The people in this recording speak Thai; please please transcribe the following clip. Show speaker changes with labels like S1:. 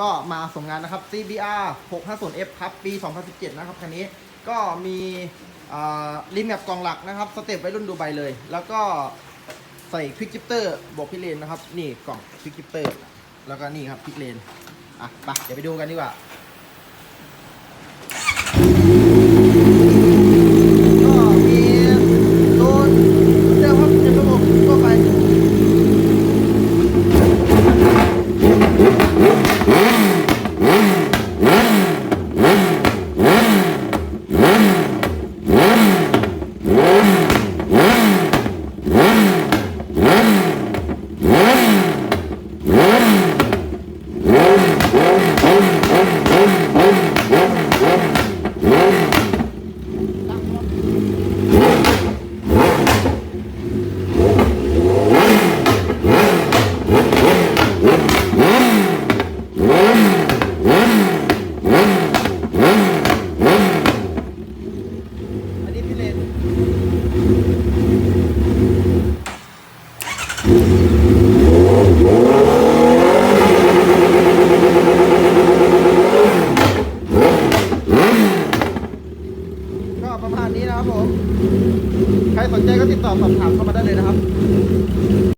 S1: ก็มาส่งงานนะครับ CBR 650F ครับ ปี 2017 นะครับ คันนี้ก็มีริมแมปกล่องหลักนะครับ สเต็ปไว้รุ่นดูใบเลย แล้วก็ใส่ควิกจิปเตอร์บอกพิเลนนะครับ นี่กล่องควิกจิปเตอร์ แล้วก็นี่ครับพิกเลน อะ ไป เดี๋ยวไปดูกันดีกว่า ก็มีโดนเดิมครับเป็นระบบทั่วไป อันนี้พี่เลนก็ ประมาณนี้นะครับผม ใครสนใจก็ติดต่อสอบถามเข้ามาได้เลยนะครับ